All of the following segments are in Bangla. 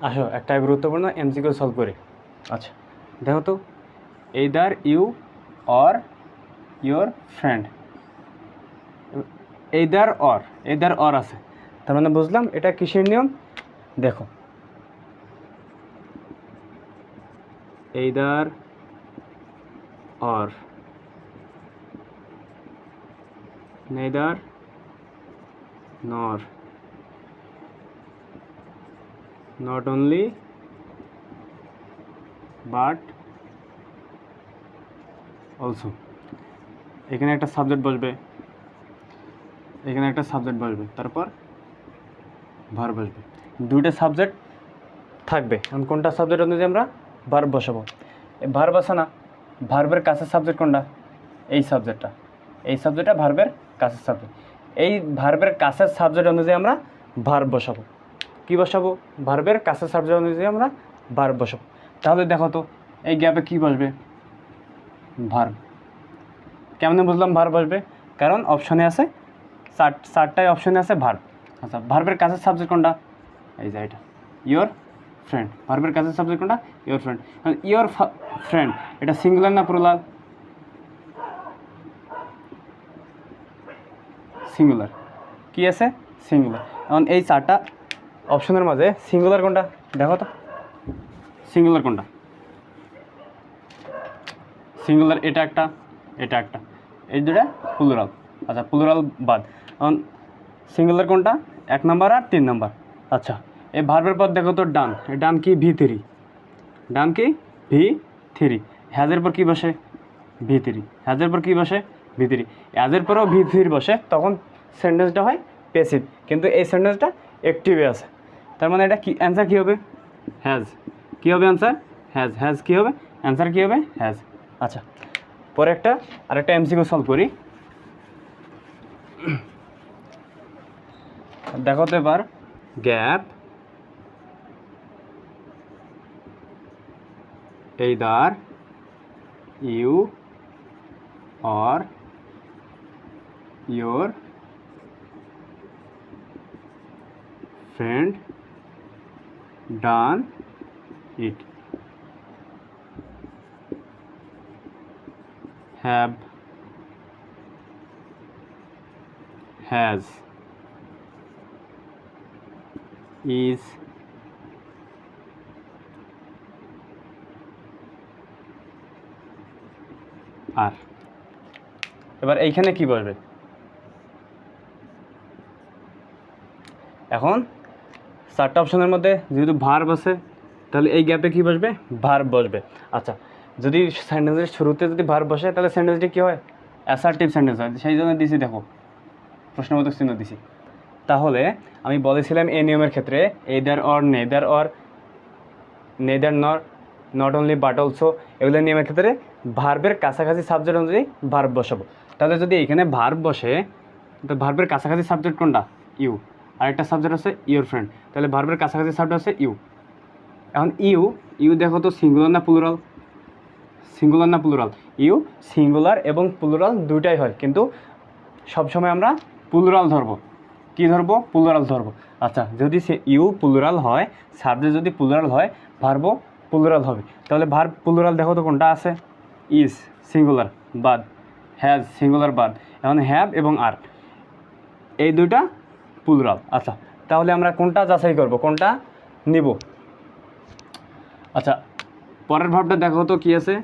আসো একটা গুরুত্বপূর্ণ এমসিকিউ সলভ করি। আচ্ছা। দেখো তো either you or your friend either or either or আছে। তার মানে বুঝলাম এটা কিসের নিয়ম? দেখো। Either or neither nor not only, but also. এখানে একটা সাবজেক্ট বসবে, এখানে একটা সাবজেক্ট বসবে, তারপর ভার বসবে। দুইটা সাবজেক্ট থাকবে। এখন কোনটা সাবজেক্ট অনুযায়ী আমরা ভার বসাবো? ভার বসা না? ভার্বের কাছের সাবজেক্ট কোনটা? এই সাবজেক্টটা এই সাবজেক্টটা ভার্বের কাছের সাবজেক্ট এই ভার্বের কাছের সাবজেক্ট অনুযায়ী আমরা ভার বসাবো। কি বসাবো? ভার্বের কাছের সাবজেক্ট অনুযায়ী আমরা ভার্ব বসাবো। তাহলে দেখো তো, এই গ্যাপে কি বসবে? ভার্ব কেমনে বুঝলাম ভার্ব বসবে? কারণ অপশনে আছে, চার, চারটায় অপশনে আছে ভার্ব আচ্ছা ভার্বের কাছের সাবজেক্ট কোনটা? এই যে এটা। ইয়োর ফ্রেন্ড ভার্বের কাছের সাবজেক্ট কোনটা? ইয়োর ফ্রেন্ড ইয়োর ফ্রেন্ড এটা সিঙ্গুলার না প্লুরাল সিঙ্গুলার কি আছে? সিঙ্গুলার এখন এই চারটা অপশনের মাঝে সিঙ্গুলার কোনটা? দেখো তো। সিঙ্গুলার কোনটা? সিঙ্গুলার এটা একটা এটা একটা। এই দুটা প্লুরাল আচ্ছা প্লুরাল বাদ। এখন সিঙ্গুলার কোনটা? এক নাম্বার আর তিন নাম্বার। আচ্ছা এই ভার্বের পর দেখো তো ডান। ডান কি ভি থ্রি? ডান কি ভি থ্রি? হ্যাজের পর কি বসে? V three. হ্যাজের পর কি বসে? V three. হ্যাজের পরেও ভি থ্রি বসে, তখন সেন্টেন্সটা হয় পেসিভ কিন্তু এই সেন্টেন্সটা অ্যাক্টিভে আছে। তার মানে এটা কি অ্যান্সার কী হবে? হ্যাজ কী হবে অ্যান্সার হ্যাজ হ্যাজ কী হবে? অ্যান্সার কী হবে? হ্যাজ আচ্ছা পরে একটা আর আরেকটা এমসিকিউ সলভ করি। দেখো তো এবার gap either you or your friend done it have has is আর। এবার এইখানে কি বসবে এখন চারটা অপশনের মধ্যে যেহেতু ভার বসে তাহলে এই গ্যাপে কি বসবে? ভার বসবে। আচ্ছা যদি সেন্টেন্সের শুরুতে যদি ভার বসে, তাহলে সেন্টেন্সটি কী হয়? অ্যাসার্টিভ সেন্টেন্স হয়। সেই জন্য দিছি দেখো। প্রশ্নবোধক চিহ্ন দিছি। তাহলে আমি বলেছিলাম এই নিয়মের ক্ষেত্রে either or neither or neither nor not only but also এগুলো নিয়মের ক্ষেত্রে ভার্বের কাছাকাছি সাবজেক্ট অনুযায়ী ভার্ব বসাবো। তাহলে যদি এখানে ভার্ব বসে, তো ভার্বের কাছাকাছি সাবজেক্ট কোনটা? ইউ আরেকটা সাবজেক্ট আছে ইউর ফ্রেন্ড তাহলে ভার্বের কাছাকাছি সাবজেক্ট আছে ইউ এখন ইউ ইউ দেখো তো সিঙ্গুলার না প্লুরাল সিঙ্গুলার না প্লুরাল ইউ সিঙ্গুলার এবং প্লুরাল দুইটাই হয়। কিন্তু সবসময় আমরা প্লুরাল ধরবো। কি ধরবো? প্লুরাল ধরবো। আচ্ছা যদি সে ইউ প্লুরাল হয় সাবজেক্ট যদি প্লুরাল হয় ভার্বও প্লুরাল হবে। তাহলে ভার্ব প্লুরাল দেখো তো কোনটা আছে? ইজ সিঙ্গুলার বাদ হ্যাজ সিঙ্গুলার বাদ এখন হ্যাভ এবং আর এই দুইটা প্লুরাল আচ্ছা তাহলে আমরা কোনটা যাচাই করব? কোনটা নিব? আচ্ছা পরের ভাবটা দেখো তো কী আছে?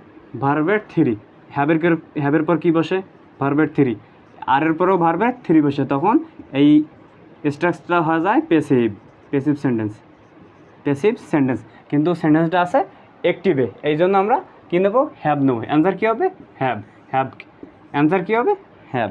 ভার্বের থ্রি হ্যাবের হ্যাবের পর কী বসে? ভার্বের থ্রি আরের পরেও ভার্বের থ্রি বসে। তখন এই স্ট্রাকচার হয়ে যায় passive passive sentence passive sentence কিন্তু সেন্টেন্সটা আছে অ্যাক্টিভে এই জন্য আমরা কী নেব? হ্যাব নেব। অ্যান্সার কী হবে? হ্যাব হ্যাব অ্যান্সার কী হবে? হ্যাভ